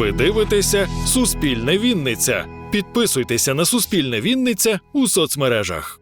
Ви дивитеся Суспільне Вінниця. Підписуйтеся на Суспільне Вінниця у соцмережах.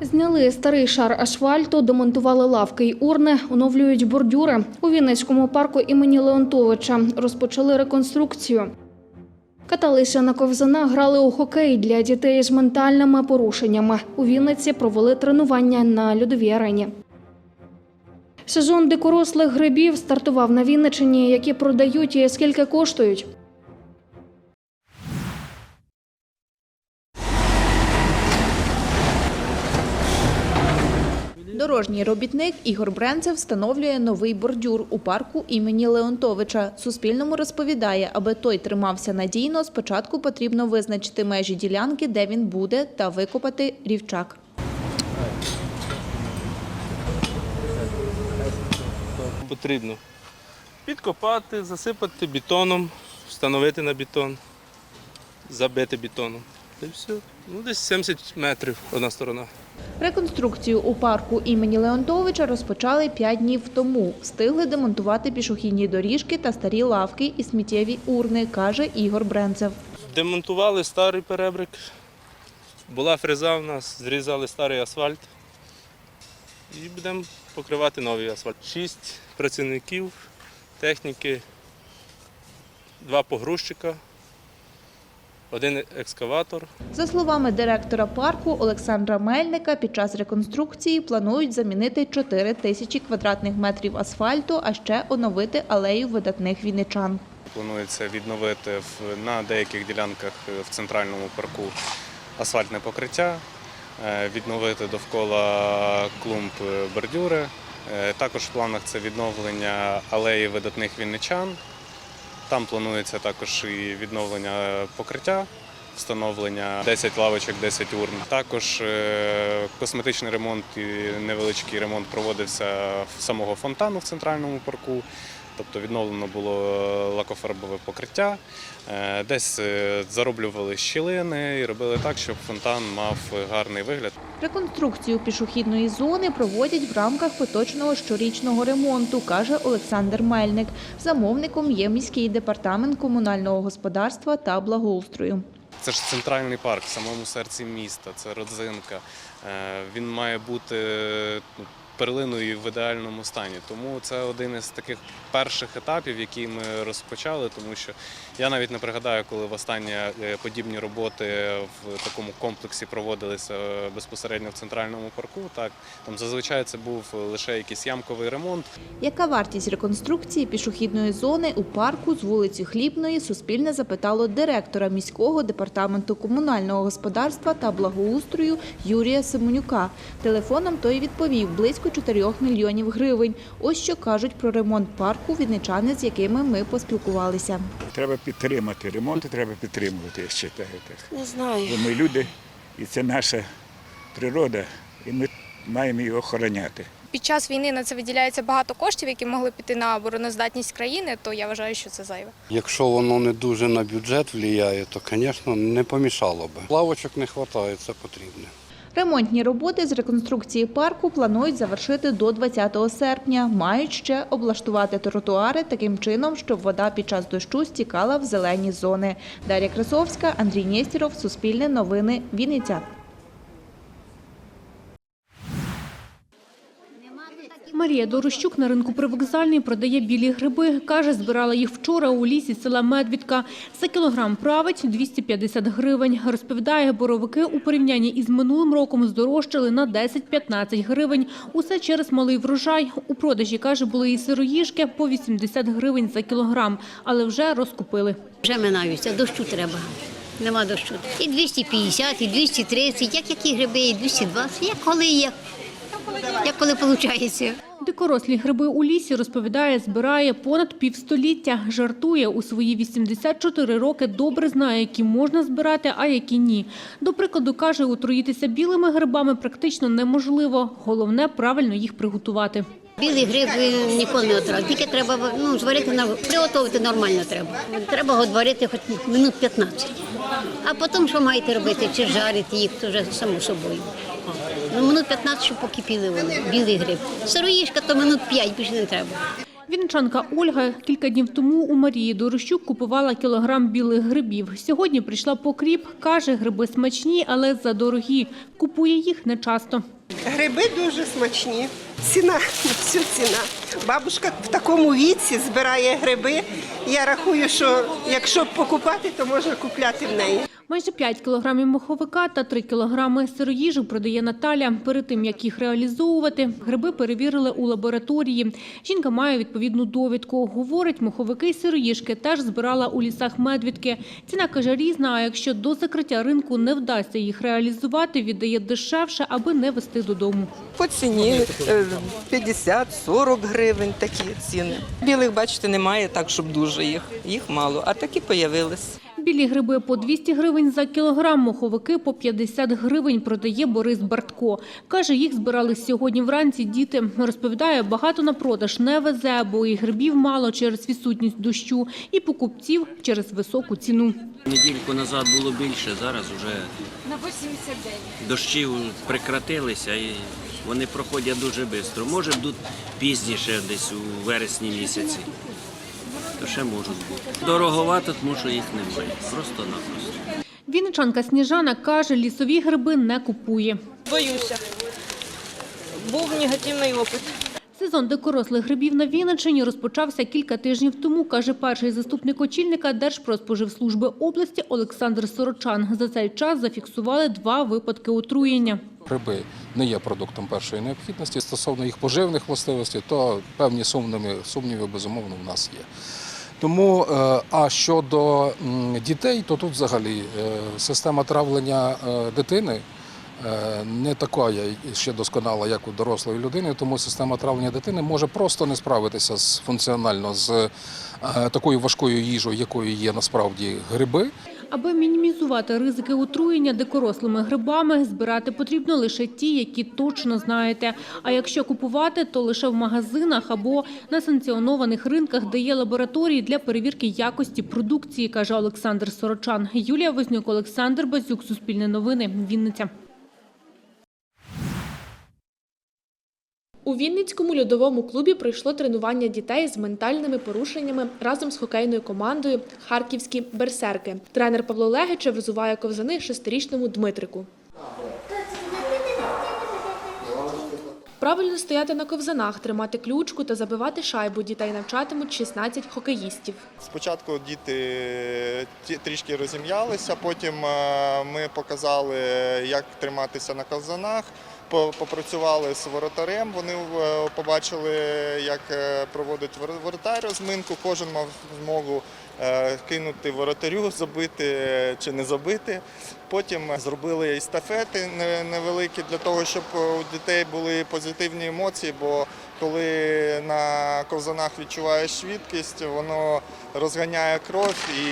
Зняли старий шар асфальту, демонтували лавки й урни, оновлюють бордюри. У Вінницькому парку імені Леонтовича розпочали реконструкцію. Каталися на ковзана, грали у хокей для дітей з ментальними порушеннями. У Вінниці провели тренування на льодовій арені. Сезон дикорослих грибів стартував на Вінничині, які продають і скільки коштують. Дорожній робітник Ігор Бренцев встановлює новий бордюр у парку імені Леонтовича. Суспільному розповідає, аби той тримався надійно, спочатку потрібно визначити межі ділянки, де він буде, та викопати рівчак. Потрібно підкопати, засипати бетоном, встановити на бетон, забити бетоном. Та все. Ну, десь 70 метрів одна сторона. Реконструкцію у парку імені Леонтовича розпочали п'ять днів тому. Встигли демонтувати пішохідні доріжки та старі лавки і сміттєві урни, каже Ігор Бренцев. Демонтували старий перебрик. Була фреза у нас, зрізали старий асфальт. І будемо покривати новий асфальт. Шість працівників, техніки, два погрузчика, один екскаватор. За словами директора парку Олександра Мельника, під час реконструкції планують замінити 4 тисячі квадратних метрів асфальту, а ще оновити алею видатних вінничан. Планується відновити в- на деяких ділянках е, в центральному парку асфальтне покриття, е, відновити довкола клумб бордюри. Е, Також в планах це відновлення алеї видатних вінничан. Там планується також і відновлення покриття, встановлення 10 лавочок, 10 урн. Також е, косметичний ремонт і невеличкий ремонт проводився в самого фонтану в центральному парку. Тобто відновлено було лакофарбове покриття, е, десь е, зароблювали щілини і робили так, щоб фонтан мав гарний вигляд. Реконструкцію пішохідної зони проводять в рамках поточного щорічного ремонту, каже Олександр Мельник. Замовником є міський департамент комунального господарства та благоустрою. Це ж центральний парк в самому серці міста, це родзинка. Е, Він має бути перлиною в ідеальному стані. Тому це один із таких перших етапів, які ми розпочали, тому що я навіть не пригадаю, коли востаннє е, подібні роботи в такому комплексі проводилися е, безпосередньо в центральному парку. Так там зазвичай це був лише якийсь ямковий ремонт. Яка вартість реконструкції пішохідної зони у парку з вулиці Хлібної Суспільне запитало директора міського департаменту комунального господарства та благоустрою Юрія Семенюка. Телефоном той відповів близько 4 мільйонів гривень. Ось що кажуть про ремонт парку вінничани, з якими ми поспілкувалися. Треба підтримати. Ремонти треба підтримувати, я вважаю. Так. Не знаю. Бо ми люди, і це наша природа, і ми маємо її охороняти. Під час війни на це виділяється багато коштів, які могли піти на обороноздатність країни, то я вважаю, що це зайве. Якщо воно не дуже на бюджет впливає, то, звісно, не помішало би. Лавочок не вистачає, це потрібно. Ремонтні роботи з реконструкції парку планують завершити до 20 серпня. Мають ще облаштувати тротуари таким чином, щоб вода під час дощу стікала в зелені зони. Дар'я Красовська, Андрій Нєстіров, Суспільне новини, Вінниця. Марія Дорощук на ринку привокзальний продає білі гриби. Каже, збирала їх вчора у лісі села Медвідка. За кілограм править 250 гривень. Розповідає, боровики у порівнянні із минулим роком здорожчали на 10-15 гривень. Усе через малий врожай. У продажі, каже, були і сироїжки по 80 гривень за кілограм, але вже розкупили. Вже минаються, дощу треба. Нема дощу. І 250, і 230, як які гриби, і 220, як коли є, як коли виходить. Дикорослі гриби у лісі, розповідає, збирає понад півстоліття. Жартує, у свої 84 роки добре знає, які можна збирати, а які ні. До прикладу, каже, отруїтися білими грибами практично неможливо. Головне – правильно їх приготувати. Білий гриб ніколи не отравить. Тільки треба ну, зварити приготувати нормально треба. Треба його варити хоч минут 15. А потім що маєте робити? Чи жарити їх, вже само собою. Ну, минут 15, щоб покипіли вони, білий гриб. Сироїшка то минут 5, більше не треба. Вінничанка Ольга кілька днів тому у Марії Дорощук купувала кілограм білих грибів. Сьогодні прийшла по кріп. Каже, гриби смачні, але задорогі. Купує їх нечасто. Гриби дуже смачні. Ціна, всю ціна. Бабушка в такому віці збирає гриби. Я рахую, що якщо покупати, то можна купляти в неї. Майже 5 кілограмів моховика та 3 кілограми сироїжу продає Наталя. Перед тим, як їх реалізовувати, гриби перевірили у лабораторії. Жінка має відповідну довідку. Говорить, моховики й сироїжки теж збирала у лісах Медвідки. Ціна, каже, різна, а якщо до закриття ринку не вдасться їх реалізувати, віддає дешевше, аби не вести додому. По ціні 50-40 гривень такі ціни. Білих, бачите, немає так, щоб дуже їх. Їх мало, а такі появились. Білі гриби по 200 гривень за кілограм, моховики по 50 гривень продає Борис Бартко. Каже, їх збирали сьогодні вранці діти. Розповідає, багато на продаж не везе, бо і грибів мало через відсутність дощу, і покупців через високу ціну. Недільку назад було більше, зараз вже на 89. дощі прекратилися і вони проходять дуже швидко. Може будуть пізніше, десь у вересні місяці. То ще можуть бути. Дороговато, тому що їх немає. Просто-напросто. Вінничанка Сніжана каже, лісові гриби не купує. Боюся. Був негативний опит. Сезон дикорослих грибів на Вінниччині розпочався кілька тижнів тому, каже перший заступник очільника Держпродспоживслужби області Олександр Сорочан. За цей час зафіксували два випадки отруєння. Гриби не є продуктом першої необхідності. Стосовно їх поживних властивостей, то певні сумніви, сумніви безумовно в нас є. Тому, е, а щодо дітей, то тут взагалі е, система травлення е, дитини не така ще досконала, як у дорослої людини, тому система травлення дитини може просто не справитися з функціонально з такою важкою їжею, якою є насправді гриби. Аби мінімізувати ризики отруєння дикорослими грибами, збирати потрібно лише ті, які точно знаєте. А якщо купувати, то лише в магазинах або на санкціонованих ринках, де є лабораторії для перевірки якості продукції, каже Олександр Сорочан. Юлія Вознюк, Олександр Базюк, Суспільне новини, Вінниця. У Вінницькому льодовому клубі пройшло тренування дітей з ментальними порушеннями разом з хокейною командою Харківські берсерки. Тренер Павло Легичев взуває ковзани шестирічному Дмитрику. Правильно стояти на ковзанах, тримати ключку та забивати шайбу дітей навчатимуть 16 хокеїстів. Спочатку діти ті- трішки розім'ялися, потім е, ми показали, як триматися на ковзанах, попрацювали з воротарем, вони е, побачили, як е, проводить воротар розминку, кожен мав змогу е, кинути воротарю, забити чи не забити. Потім зробили естафети невеликі для того, щоб у дітей були позитивні емоції, бо коли на ковзанах відчуваєш швидкість, воно розганяє кров і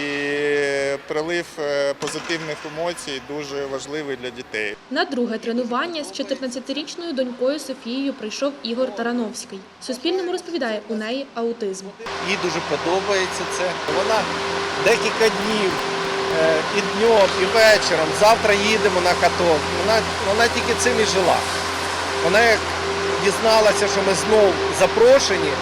прилив е, позитивних емоцій дуже важливий для дітей. На друге тренування з 14-річною донькою Софією прийшов Ігор Тарановський. Суспільному розповідає, у неї аутизм. Їй дуже подобається це. Вона декілька днів е, і днем, і вечором. Завтра їдемо на каток. Вона, вона тільки цим і жила. Вона як дізналася, що ми знов запрошені,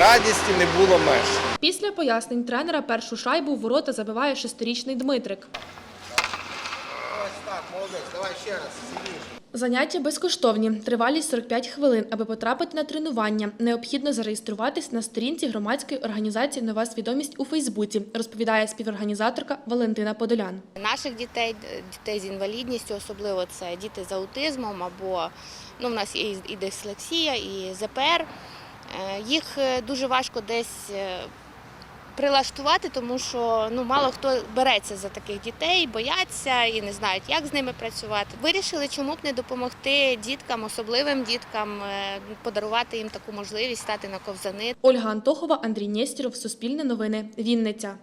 радісті не було меж. Після пояснень тренера першу шайбу в ворота забиває шестирічний Дмитрик. Ось так, молодець, давай ще раз. Заняття безкоштовні, тривалість 45 хвилин. Аби потрапити на тренування, необхідно зареєструватись на сторінці громадської організації Нова свідомість у Фейсбуці, розповідає співорганізаторка Валентина Подолян. Наших дітей, дітей з інвалідністю, особливо це діти з аутизмом або ну, в нас є і- дислексія, і ЗПР. Е, Їх е, дуже важко десь е, прилаштувати, тому що ну, мало хто береться за таких дітей, бояться і не знають, як з ними працювати. Вирішили, чому б не допомогти діткам, особливим діткам, е, подарувати їм таку можливість стати на ковзани. Ольга Антохова, Андрій Нєстіров, Суспільне новини, Вінниця.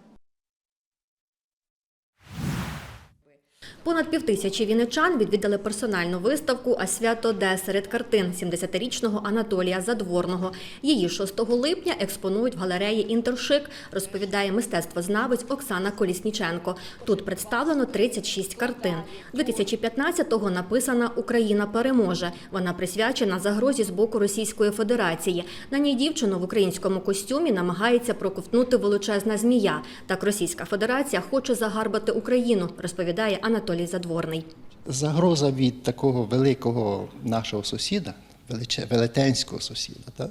Понад півтисячі вінничан відвідали персональну виставку «А свято де серед картин 70-річного Анатолія Задворного. Її 6 липня експонують в галереї Інтершик, розповідає мистецтвознавець Оксана Колісніченко. Тут представлено 36 картин. 2015-го написана Україна переможе. Вона присвячена загрозі з боку Російської Федерації. На ній дівчину в українському костюмі намагається проковтнути величезна змія. Так Російська Федерація хоче загарбати Україну, розповідає Анатолій Задворний. Загроза від такого великого нашого сусіда, велетенського сусіда, так?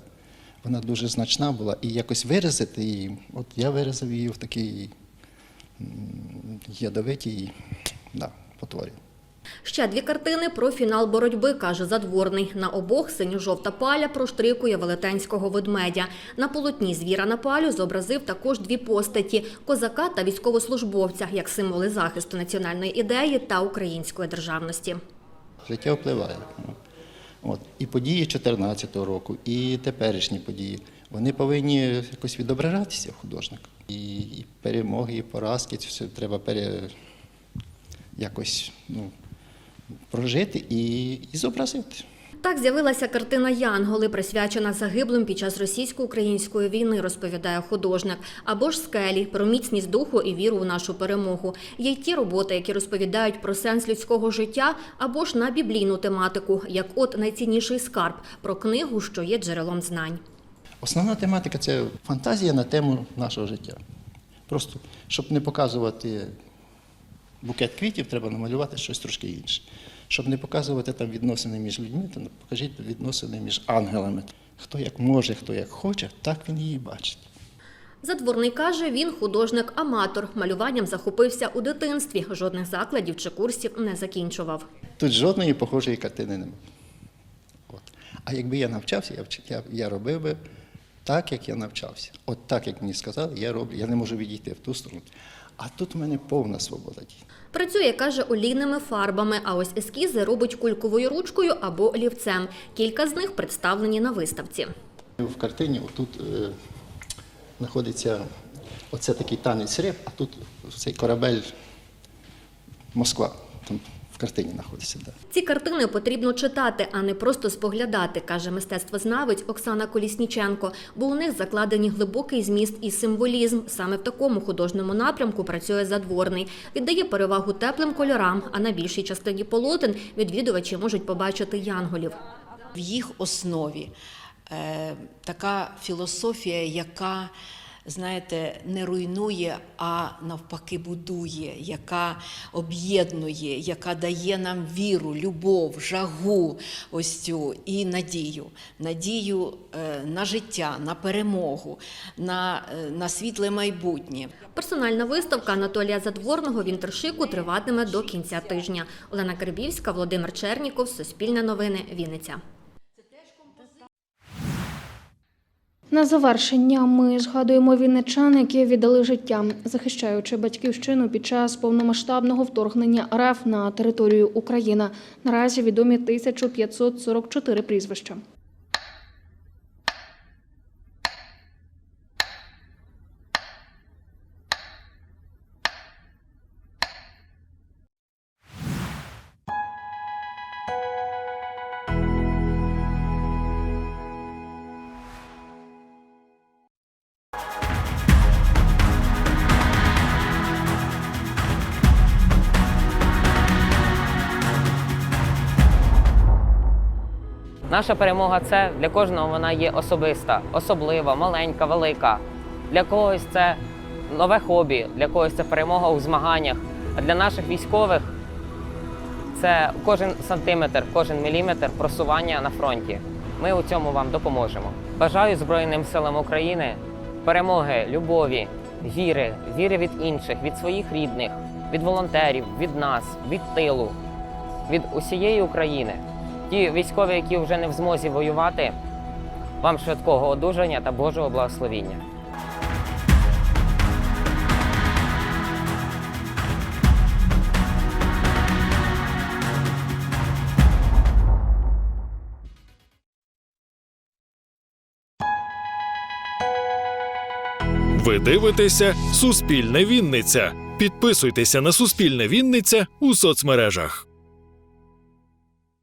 вона дуже значна була. І якось виразити її, от я виразив її в такій ядовитій да, потворі. Ще дві картини про фінал боротьби, каже Задворний. На обох синьо-жовта паля проштрикує велетенського ведмедя. На полотні звіра на палю зобразив також дві постаті – козака та військовослужбовця, як символи захисту національної ідеї та української державності. Життя впливає. От. І події 2014 року, і теперішні події. Вони повинні якось відображатися в художнику. І перемоги, і поразки, це все треба пере, якось ну, прожити і, і зобразити. Так з'явилася картина Янголи, присвячена загиблим під час російсько-української війни, розповідає художник. Або ж скелі про міцність духу і віру у нашу перемогу. Є й ті роботи, які розповідають про сенс людського життя, або ж на біблійну тематику, як от найцінніший скарб про книгу, що є джерелом знань. Основна тематика це фантазія на тему нашого життя. Просто, щоб не показувати букет квітів, треба намалювати щось трошки інше. Щоб не показувати там відносини між людьми, то покажіть відносини між ангелами. Хто як може, хто як хоче, так він її бачить. Задворний каже, він художник-аматор. Малюванням захопився у дитинстві. Жодних закладів чи курсів не закінчував. Тут жодної похожої картини немає. От. А якби я навчався, я, я, я робив би так, як я навчався. От так, як мені сказали, я роблю. Я не можу відійти в ту сторону. А тут у мене повна свобода дій. Працює, каже, олійними фарбами, а ось ескізи робить кульковою ручкою або олівцем. Кілька з них представлені на виставці. В картині тут е, знаходиться оце такий танець риб, а тут цей корабель Москва. Картині знаходиться. Да. Ці картини потрібно читати, а не просто споглядати, каже мистецтвознавець Оксана Колісніченко, бо у них закладені глибокий зміст і символізм. Саме в такому художньому напрямку працює задворний. Віддає перевагу теплим кольорам, а на більшій частині полотен відвідувачі можуть побачити янголів. В їх основі е, така філософія, яка, знаєте, не руйнує, а навпаки будує, яка об'єднує, яка дає нам віру, любов, жагу, ось цю і надію. Надію е, на життя, на перемогу, на, е, на світле майбутнє. Персональна виставка Анатолія Задворного в інтершику триватиме до кінця тижня. Олена Карбівська, Володимир Черніков, Суспільне новини, Вінниця. На завершення ми згадуємо вінничан, які віддали життя, захищаючи батьківщину під час повномасштабного вторгнення РФ на територію України. Наразі відомі 1544 прізвища. Наша перемога це для кожного вона є особиста, особлива, маленька, велика. Для когось це нове хобі, для когось це перемога у змаганнях. А для наших військових це кожен сантиметр, кожен міліметр просування на фронті. Ми у цьому вам допоможемо. Бажаю Збройним силам України перемоги, любові, віри, віри від інших, від своїх рідних, від волонтерів, від нас, від тилу, від усієї України. Ті військові, які вже не в змозі воювати, вам швидкого одужання та Божого благословіння. Ви дивитеся Суспільне Вінниця. Підписуйтеся на Суспільне Вінниця у соцмережах.